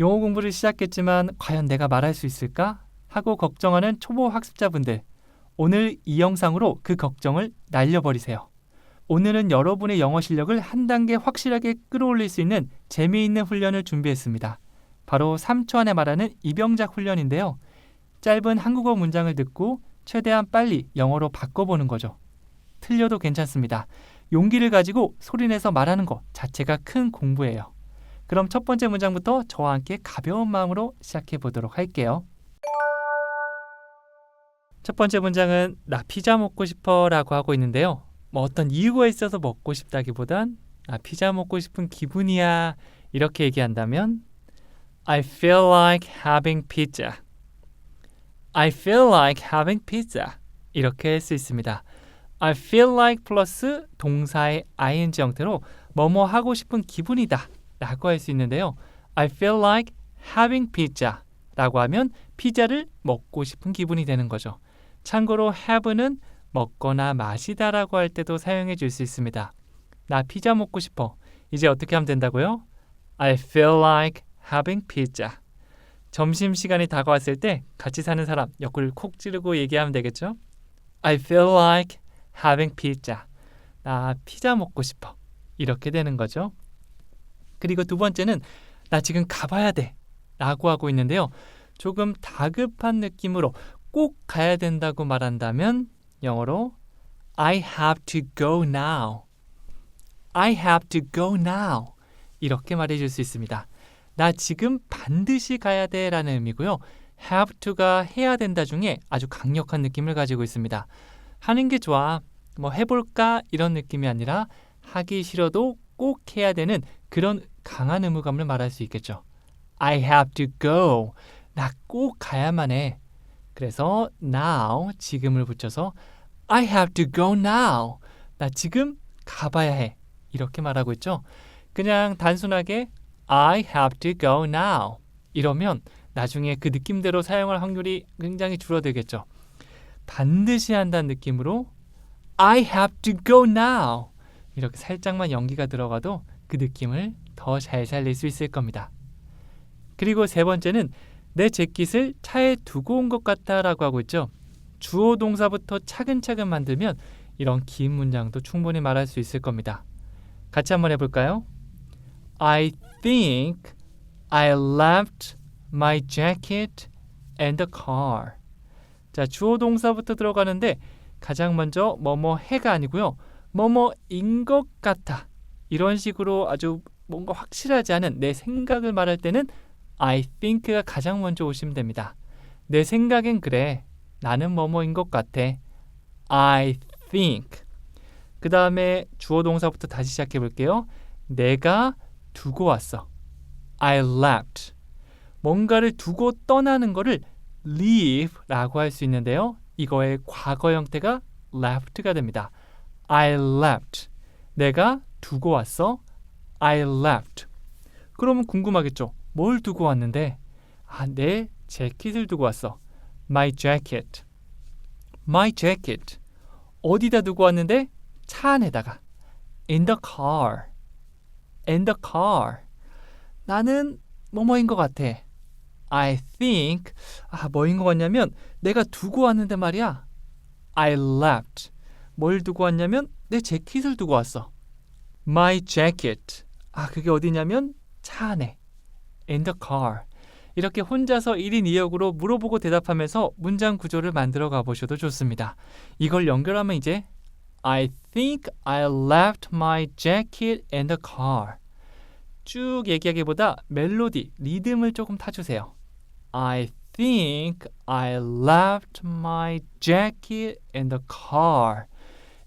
영어 공부를 시작했지만 과연 내가 말할 수 있을까? 하고 걱정하는 초보 학습자분들. 오늘 이 영상으로 그 걱정을 날려버리세요. 오늘은 여러분의 영어 실력을 한 단계 확실하게 끌어올릴 수 있는 재미있는 훈련을 준비했습니다. 바로 3초 안에 말하는 이병작 훈련인데요. 짧은 한국어 문장을 듣고 최대한 빨리 영어로 바꿔보는 거죠. 틀려도 괜찮습니다. 용기를 가지고 소리내서 말하는 것 자체가 큰 공부예요. 그럼 첫 번째 문장부터 저와 함께 가벼운 마음으로 시작해 보도록 할게요. 첫 번째 문장은 나 피자 먹고 싶어 라고 하고 있는데요. 뭐 어떤 이유가 있어서 먹고 싶다기보단 나 피자 먹고 싶은 기분이야 이렇게 얘기한다면 I feel like having pizza. I feel like having pizza. 이렇게 할 수 있습니다. I feel like 플러스 동사의 ing 형태로 뭐뭐 하고 싶은 기분이다 라고 할 수 있는데요. I feel like having pizza 라고 하면 피자를 먹고 싶은 기분이 되는 거죠. 참고로 have는 먹거나 마시다 라고 할 때도 사용해 줄 수 있습니다. 나 피자 먹고 싶어. 이제 어떻게 하면 된다고요? I feel like having pizza. 점심 시간이 다가왔을 때 같이 사는 사람 옆구리를 콕 찌르고 얘기하면 되겠죠? I feel like having pizza. 나 피자 먹고 싶어. 이렇게 되는 거죠. 그리고 두 번째는 나 지금 가봐야 돼. 라고 하고 있는데요. 조금 다급한 느낌으로 꼭 가야 된다고 말한다면 영어로 I have to go now. I have to go now. 이렇게 말해줄 수 있습니다. 나 지금 반드시 가야 돼 라는 의미고요. have to가 해야 된다 중에 아주 강력한 느낌을 가지고 있습니다. 하는 게 좋아. 뭐 해볼까? 이런 느낌이 아니라 하기 싫어도 꼭 해야 되는 그런 강한 의무감을 말할 수 있겠죠. I have to go. 나 꼭 가야만 해. 그래서 now 지금을 붙여서 I have to go now. 나 지금 가봐야 해. 이렇게 말하고 있죠. 그냥 단순하게 I have to go now. 이러면 나중에 그 느낌대로 사용할 확률이 굉장히 줄어들겠죠. 반드시 한다는 느낌으로 I have to go now. 이렇게 살짝만 연기가 들어가도 그 느낌을 더 잘 살릴 수 있을 겁니다. 그리고 세 번째는 내 재킷을 차에 두고 온 것 같다라고 하고 있죠. 주어 동사부터 차근차근 만들면 이런 긴 문장도 충분히 말할 수 있을 겁니다. 같이 한번 해볼까요? I think I left my jacket in the car. 자, 주어 동사부터 들어가는데 가장 먼저 뭐뭐 해가 아니고요. 뭐뭐인 것 같아. 이런 식으로 아주 뭔가 확실하지 않은 내 생각을 말할 때는 I think가 가장 먼저 오시면 됩니다. 내 생각엔 그래. 나는 뭐뭐인 것 같아. I think. 그 다음에 주어 동사부터 다시 시작해 볼게요. 내가 두고 왔어. I left. 뭔가를 두고 떠나는 거를 leave라고 할 수 있는데요. 이거의 과거 형태가 left가 됩니다. I left. 내가 두고 왔어. I left. 그러면 궁금하겠죠. 뭘 두고 왔는데? 아, 내 재킷을 두고 왔어. My jacket. My jacket. 어디다 두고 왔는데? 차 안에다가. In the car. In the car. 나는 뭐뭐인 것 같아. I think 아 뭐인 것 같냐면 내가 두고 왔는데 말이야. I left. 뭘 두고 왔냐면 내 재킷을 두고 왔어. My jacket. 아 그게 어디냐면 차 안에. In the car. 이렇게 혼자서 1인 2역으로 물어보고 대답하면서 문장 구조를 만들어 가보셔도 좋습니다. 이걸 연결하면 이제 I think I left my jacket in the car. 쭉 얘기하기보다 멜로디, 리듬을 조금 타주세요. I think I left my jacket in the car.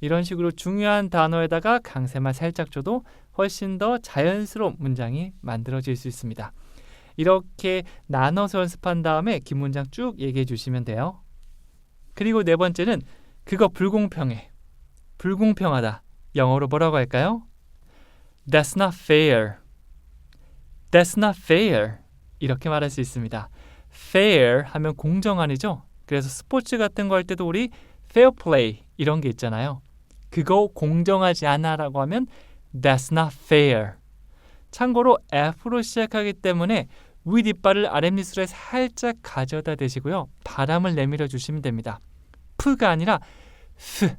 이런 식으로 중요한 단어에다가 강세만 살짝 줘도 훨씬 더 자연스러운 문장이 만들어질 수 있습니다. 이렇게 나눠서 연습한 다음에 긴 문장 쭉 얘기해 주시면 돼요. 그리고 네 번째는 그거 불공평해. 불공평하다. 영어로 뭐라고 할까요? That's not fair. That's not fair. 이렇게 말할 수 있습니다. fair 하면 공정한이죠. 그래서 스포츠 같은 거 할 때도 우리 fair play 이런 게 있잖아요. 그거 공정하지 않아라고 하면 that's not fair. 참고로 F로 시작하기 때문에 윗이빨을 아랫입술에 살짝 가져다 대시고요. 바람을 내밀어 주시면 됩니다. 프가 아니라 스.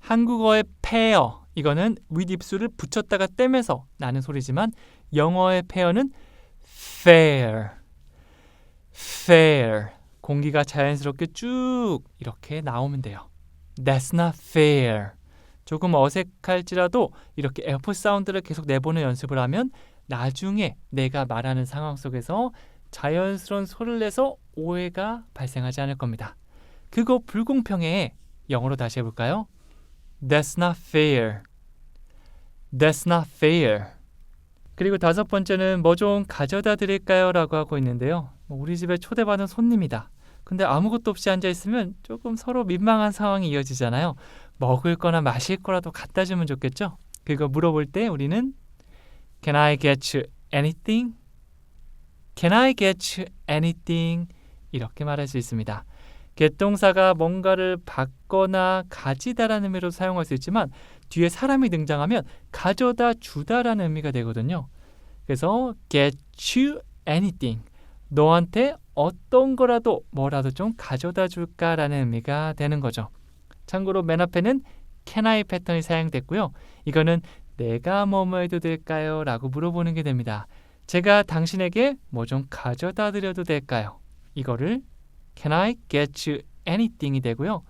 한국어의 페어 이거는 윗입술을 붙였다가 떼면서 나는 소리지만 영어의 페어는 fair. fair. 공기가 자연스럽게 쭉 이렇게 나오면 돼요. That's not fair. 조금 어색할지라도 이렇게 에어포 사운드를 계속 내보는 연습을 하면 나중에 내가 말하는 상황 속에서 자연스러운 소리를 내서 오해가 발생하지 않을 겁니다. 그거 불공평해. 영어로 다시 해볼까요? That's not fair. That's not fair. 그리고 다섯 번째는 뭐 좀 가져다 드릴까요? 라고 하고 있는데요. 뭐 우리 집에 초대받은 손님이다. 근데 아무것도 없이 앉아 있으면 조금 서로 민망한 상황이 이어지잖아요. 먹을 거나 마실 거라도 갖다 주면 좋겠죠? 그거 물어볼 때 우리는 Can I get you anything? Can I get you anything? 이렇게 말할 수 있습니다. 개동사가 뭔가를 받거나 가지다라는 의미로 사용할 수 있지만 뒤에 사람이 등장하면 가져다 주다라는 의미가 되거든요. 그래서 get you anything. 너한테 어떤 거라도 뭐라도 좀 가져다 줄까라는 의미가 되는 거죠. 참고로 맨 앞에는 can I 패턴이 사용됐고요. 이거는 내가 뭐뭐 해도 될까요? 라고 물어보는 게 됩니다. 제가 당신에게 뭐 좀 가져다 드려도 될까요? 이거를 Can I get you anything이 되고요.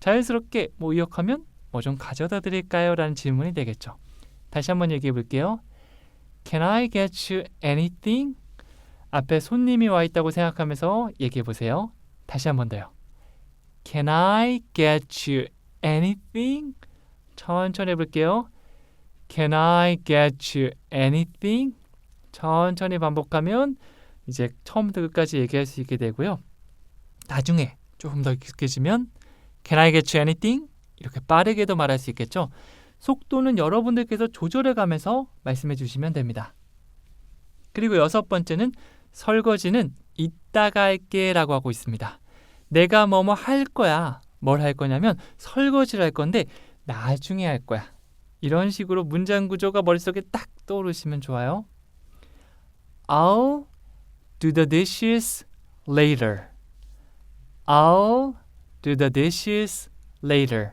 자연스럽게 뭐 의역하면 뭐 좀 가져다 드릴까요? 라는 질문이 되겠죠. 다시 한번 얘기해 볼게요. Can I get you anything? 앞에 손님이 와 있다고 생각하면서 얘기해 보세요. 다시 한번 더요. Can I get you anything? 천천히 해볼게요. Can I get you anything? 천천히 반복하면 이제 처음부터 끝까지 얘기할 수 있게 되고요. 나중에 조금 더 익숙해지면 Can I get you anything? 이렇게 빠르게도 말할 수 있겠죠. 속도는 여러분들께서 조절해 가면서 말씀해 주시면 됩니다. 그리고 여섯 번째는 설거지는 이따가 할게 라고 하고 있습니다. 내가 뭐뭐 할 거야. 뭘 할 거냐면 설거지를 할 건데 나중에 할 거야. 이런 식으로 문장 구조가 머릿속에 딱 떠오르시면 좋아요. I'll do the dishes later. I'll do the dishes later.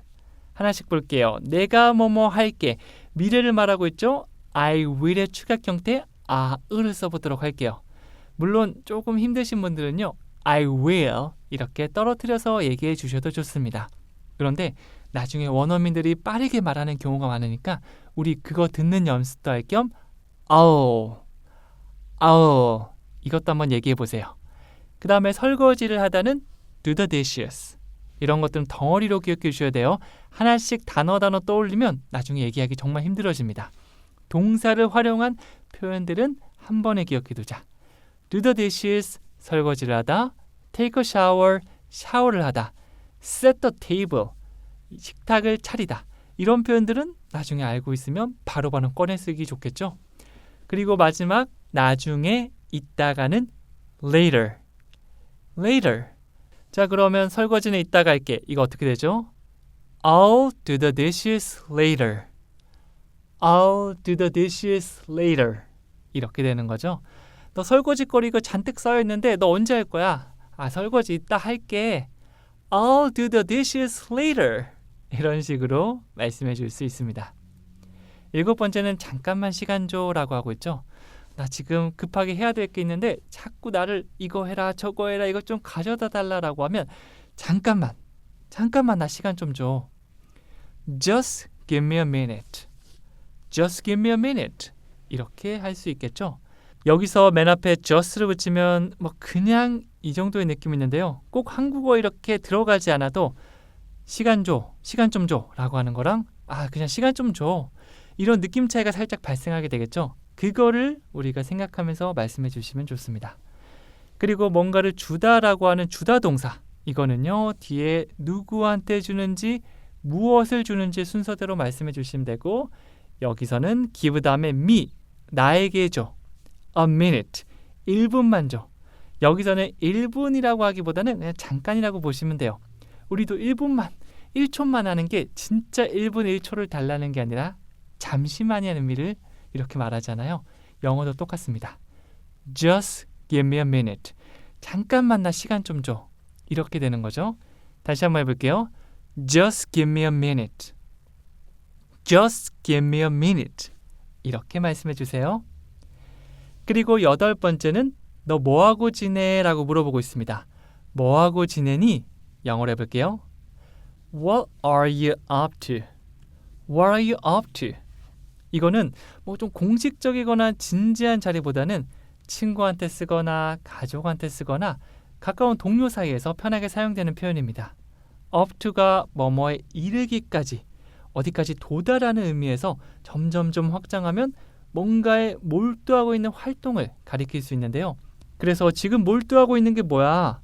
하나씩 볼게요. 내가 뭐뭐 할게. 미래를 말하고 있죠? I will의 추격 형태 아을 써보도록 할게요. 물론 조금 힘드신 분들은요. I will 이렇게 떨어뜨려서 얘기해 주셔도 좋습니다. 그런데 나중에 원어민들이 빠르게 말하는 경우가 많으니까 우리 그거 듣는 연습도 할겸 I'll, I'll 이것도 한번 얘기해 보세요. 그 다음에 설거지를 하다는 do the dishes 이런 것들은 덩어리로 기억해 주셔야 돼요. 하나씩 단어 단어 떠올리면 나중에 얘기하기 정말 힘들어집니다. 동사를 활용한 표현들은 한 번에 기억해 두자. do the dishes 설거지를 하다, take a shower 샤워를 하다, set the table 식탁을 차리다. 이런 표현들은 나중에 알고 있으면 바로 바로 꺼내 쓰기 좋겠죠. 그리고 마지막 나중에 있다가는 later. later. 자, 그러면 설거지는 이따가 할게. 이거 어떻게 되죠? I'll do the dishes later. I'll do the dishes later. 이렇게 되는 거죠. 너 설거지 거리가 잔뜩 쌓여 있는데 너 언제 할 거야? 아, 설거지 이따 할게. I'll do the dishes later. 이런 식으로 말씀해 줄 수 있습니다. 일곱 번째는 잠깐만 시간 줘라고 하고 있죠. 나 지금 급하게 해야 될 게 있는데 자꾸 나를 이거 해라 저거 해라 이것 좀 가져다 달라라고 하면 잠깐만 잠깐만 나 시간 좀 줘. Just give me a minute. Just give me a minute. 이렇게 할 수 있겠죠. 여기서 맨 앞에 just를 붙이면 뭐 그냥 이 정도의 느낌이 있는데요. 꼭 한국어 이렇게 들어가지 않아도 시간 줘, 시간 좀 줘라고 하는 거랑 아 그냥 시간 좀 줘. 이런 느낌 차이가 살짝 발생하게 되겠죠. 그거를 우리가 생각하면서 말씀해 주시면 좋습니다. 그리고 뭔가를 주다라고 하는 주다 동사 이거는요 뒤에 누구한테 주는지 무엇을 주는지 순서대로 말씀해 주시면 되고 여기서는 give 다음에 me 나에게 줘 a minute 1분만 줘 여기서는 1분이라고 하기보다는 그냥 잠깐이라고 보시면 돼요 우리도 1분만 1초만 하는 게 진짜 1분 1초를 달라는 게 아니라 잠시만이라는 의미를 이렇게 말하잖아요. 영어도 똑같습니다. Just give me a minute. 잠깐만 나 시간 좀 줘. 이렇게 되는 거죠. 다시 한번 해볼게요. Just give me a minute. Just give me a minute. 이렇게 말씀해 주세요. 그리고 여덟 번째는 너 뭐하고 지내? 라고 물어보고 있습니다. 뭐하고 지내니? 영어로 해볼게요. What are you up to? What are you up to? 이거는 뭐 좀 공식적이거나 진지한 자리보다는 친구한테 쓰거나 가족한테 쓰거나 가까운 동료 사이에서 편하게 사용되는 표현입니다. up to가 뭐뭐에 이르기까지 어디까지 도달하는 의미에서 점점점 확장하면 뭔가에 몰두하고 있는 활동을 가리킬 수 있는데요. 그래서 지금 몰두하고 있는 게 뭐야?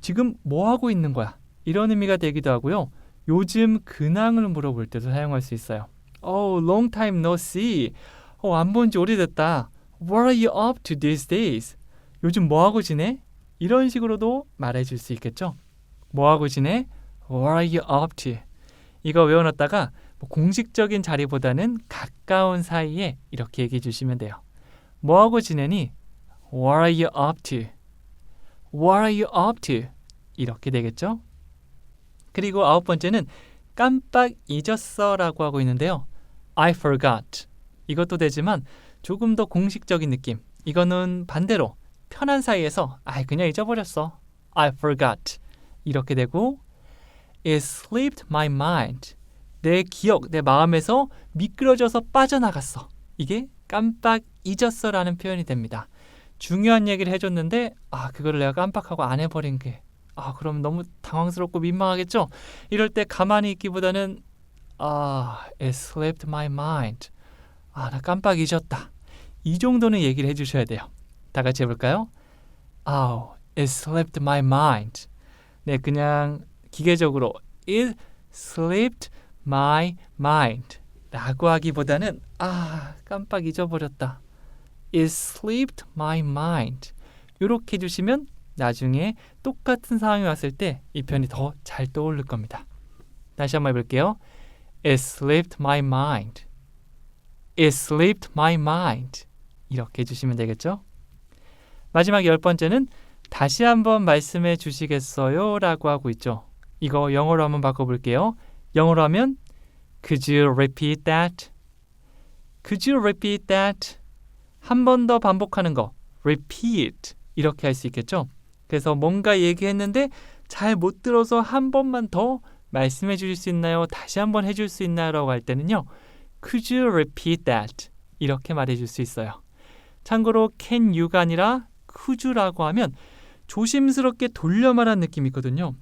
지금 뭐 하고 있는 거야? 이런 의미가 되기도 하고요. 요즘 근황을 물어볼 때도 사용할 수 있어요. Oh, long time no see. 어, 안 본 지 오래됐다. What are you up to these days? 요즘 뭐 하고 지내? 이런 식으로도 말해 줄 수 있겠죠. 뭐 하고 지내? What are you up to? 이거 외워놨다가 뭐 공식적인 자리보다는 가까운 사이에 이렇게 얘기해 주시면 돼요. 뭐 하고 지내니? What are you up to? What are you up to? 이렇게 되겠죠. 그리고 아홉 번째는 깜빡 잊었어라고 하고 있는데요. I forgot. 이것도 되지만 조금 더 공식적인 느낌. 이거는 반대로 편한 사이에서 아 그냥 잊어버렸어. I forgot. 이렇게 되고 It slipped my mind. 내 기억, 내 마음에서 미끄러져서 빠져나갔어. 이게 깜빡 잊었어라는 표현이 됩니다. 중요한 얘기를 해줬는데 아 그거를 내가 깜빡하고 안 해버린 게 아, 그럼 너무 당황스럽고 민망하겠죠? 이럴 때 가만히 있기보다는 아, it slipped my mind. 아, 나 깜빡 잊었다. 이 정도는 얘기를 해 주셔야 돼요. 다 같이 해 볼까요? 아, it slipped my mind. 네, 그냥 기계적으로 it slipped my mind 라고 하기보다는 아, 깜빡 잊어버렸다. it slipped my mind. 이렇게 해주시면 나중에 똑같은 상황이 왔을 때이 표현이 더 잘 떠오를 겁니다. 다시 한번 해볼게요. It slipped my mind. It slipped my mind. 이렇게 해주시면 되겠죠? 마지막 열 번째는 다시 한번 말씀해 주시겠어요? 라고 하고 있죠. 이거 영어로 한번 바꿔볼게요. 영어로 하면 Could you repeat that? Could you repeat that? 한 번 더 반복하는 거. repeat. 이렇게 할 수 있겠죠? 그래서 뭔가 얘기했는데 잘 못 들어서 한 번만 더 말씀해 주실 수 있나요? 다시 한 번 해줄 수 있나요? 라고 할 때는요. Could you repeat that? 이렇게 말해 줄 수 있어요. 참고로 can you가 아니라 could you라고 하면 조심스럽게 돌려 말한 느낌이 있거든요.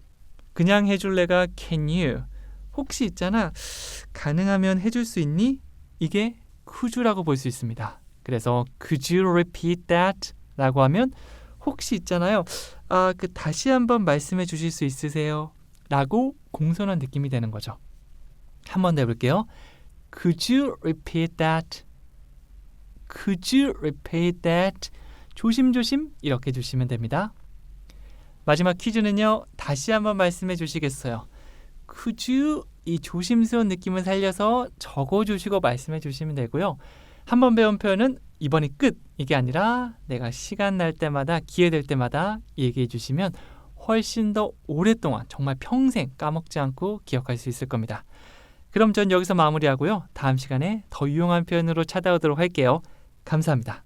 그냥 해줄래가 can you. 혹시 있잖아. 가능하면 해줄 수 있니? 이게 could you라고 볼 수 있습니다. 그래서 could you repeat that? 라고 하면 혹시 있잖아요. 아, 그 다시 한번 말씀해 주실 수 있으세요? 라고 공손한 느낌이 되는 거죠. 한 번 더 해볼게요. Could you repeat that? Could you repeat that? 조심조심 이렇게 해주시면 됩니다. 마지막 퀴즈는요. 다시 한번 말씀해 주시겠어요? You 이 조심스러운 느낌을 살려서 적어주시고 말씀해 주시면 되고요. 한 번 배운 표현은 이번이 끝 이게 아니라 내가 시간 날 때마다 기회 될 때마다 얘기해 주시면 훨씬 더 오랫동안 정말 평생 까먹지 않고 기억할 수 있을 겁니다. 그럼 전 여기서 마무리하고요. 다음 시간에 더 유용한 표현으로 찾아오도록 할게요. 감사합니다.